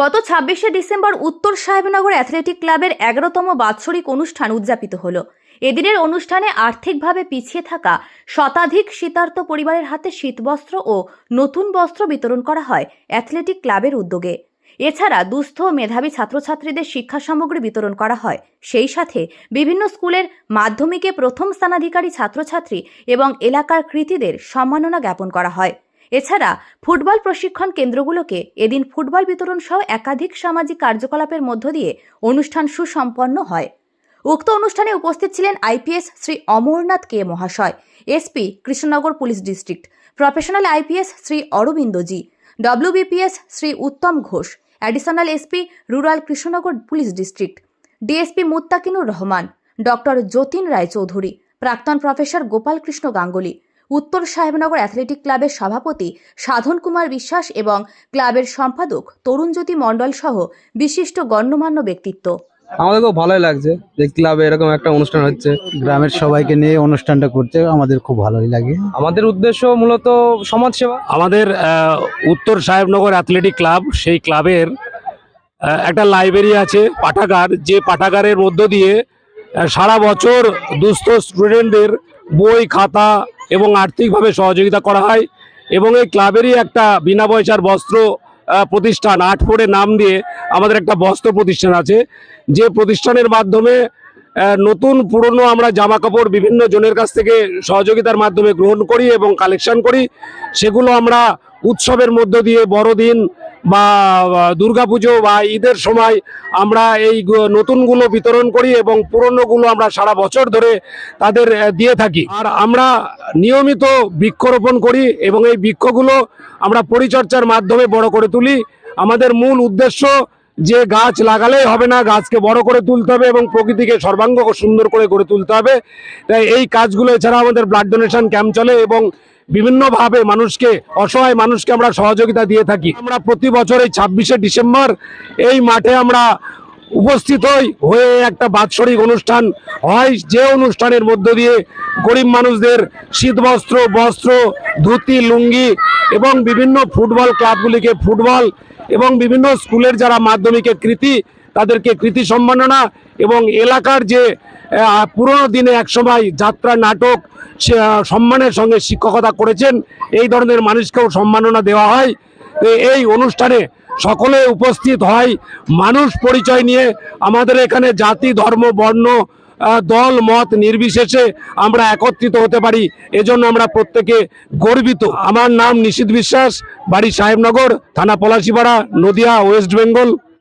গত ছাব্বিশে ডিসেম্বর উত্তর সাহেবনগর অ্যাথলেটিক ক্লাবের এগারোতম বাৎসরিক অনুষ্ঠান উদযাপিত হল। এদিনের অনুষ্ঠানে আর্থিকভাবে পিছিয়ে থাকা শতাধিক শীতার্ত পরিবারের হাতে শীতবস্ত্র ও নতুন বস্ত্র বিতরণ করা হয় অ্যাথলেটিক ক্লাবের উদ্যোগে। এছাড়া দুস্থ মেধাবী ছাত্রছাত্রীদের শিক্ষা সামগ্রী বিতরণ করা হয়। সেই সাথে বিভিন্ন স্কুলের মাধ্যমিকে প্রথম স্থানাধিকারী ছাত্রছাত্রী এবং এলাকার কৃতীদের সম্মাননা জ্ঞাপন করা হয়। এছাড়া ফুটবল প্রশিক্ষণ কেন্দ্রগুলোকে এদিন ফুটবল বিতরণ সহ একাধিক সামাজিক কার্যকলাপের মধ্য দিয়ে অনুষ্ঠান সুসম্পন্ন হয়। উক্ত অনুষ্ঠানে উপস্থিত ছিলেন আইপিএস শ্রী অমরনাথ কে মহাশয় SP Krishnanagar police district, professional IPS Shri অরবিন্দজি WBPS Shri Uttam Ghosh, additional SP rural Krishnanagar police district DSP Muttakinur Rahman, doctor Jatin Raychaudhuri, প্রাক্তন প্রফেসর গোপাল কৃষ্ণ গাঙ্গুলি উত্তর সাহেবনগর অ্যাথলেটিক ক্লাবের সভাপতি সাধন কুমার বিশ্বাস এবং ক্লাবের সম্পাদক তরুণজ্যোতি মণ্ডল সহ বিশিষ্ট গণ্যমান্য ব্যক্তিত্ব। আমাদের খুব ভালোই লাগছে যে ক্লাবে এরকম একটা অনুষ্ঠান হচ্ছে। গ্রামের সবাইকে নিয়ে অনুষ্ঠানটা করতে আমাদের খুব ভালোই লাগে। আমাদের উদ্দেশ্য মূলত সমাজ সেবা। আমাদের উত্তর সাহেবনগর অ্যাথলেটিক ক্লাব সেই ক্লাবের একটা লাইব্রেরি আছে পাঠাগার যে পাঠাগারের মধ্য দিয়ে সারা বছর দুস্থ স্টুডেন্টদের বই খাতা এবং আর্থিকভাবে সহযোগিতা করা হয় এবং এই ক্লাবেরই একটা বিনা পয়সার বস্ত্র প্রতিষ্ঠান, আট ফোরে নাম দিয়ে আমাদের একটা বস্ত্র প্রতিষ্ঠান আছে। যে প্রতিষ্ঠানের মাধ্যমে নতুন পুরনো আমরা জামা কাপড় বিভিন্ন জনের কাছ থেকে সহযোগিতার মাধ্যমে গ্রহণ করি এবং কালেকশন করি। সেগুলো আমরা উৎসবের মধ্য দিয়ে বড়দিন বা দুর্গাপুজো বা ঈদের সময় আমরা এই নতুনগুলো বিতরণ করি এবং পুরনোগুলো আমরা সারা বছর ধরে তাদের দিয়ে থাকি। আর আমরা নিয়মিত বৃক্ষরোপণ করি এবং এই বৃক্ষগুলো আমরা পরিচর্যার মাধ্যমে বড় করে তুলি। আমাদের মূল উদ্দেশ্য যে গাছ লাগালেই হবে না, গাছকে বড় করে তুলতে হবে এবং প্রকৃতিকে সর্বাঙ্গ সুন্দর করে গড়ে তুলতে হবে। তাই এই কাজগুলো এছাড়া আমাদের ব্লাড ডোনেশন ক্যাম্প চলে এবং বিভিন্নভাবে মানুষকে, অসহায় মানুষকে আমরা সহযোগিতা দিয়ে থাকি। আমরা প্রতি বছর এই ছাব্বিশে ডিসেম্বর এই মাঠে আমরা উপস্থিত হই, হয়ে একটা বাৎসরিক অনুষ্ঠান হয়। যে অনুষ্ঠানের মধ্য দিয়ে গরিব মানুষদের শীতবস্ত্র, বস্ত্র, ধুতি, লুঙ্গি এবং বিভিন্ন ফুটবল ক্লাবগুলিকে ফুটবল এবং বিভিন্ন স্কুলের যারা মাধ্যমিকে কৃতি, তাদেরকে কৃতি সম্মাননা এবং এলাকার যে পুরোনো দিনে একসময় যাত্রা নাটক সম্মানের সঙ্গে শিক্ষকতা করেছেন। এই ধরনের মানুষকেও সম্মাননা দেওয়া হয়। এই অনুষ্ঠানে সকলে উপস্থিত হয়। মানুষ পরিচয় নিয়ে আমাদের এখানে জাতি, ধর্ম, বর্ণ দল, মত নির্বিশেষে আমরা একত্রিত হতে পারি। এজন্য আমরা প্রত্যেকে গর্বিত। আমার নাম নিশীত বিশ্বাস, বাড়ি সাহেবনগর, থানা পলাশিপাড়া, নদিয়া, ওয়েস্ট বেঙ্গল।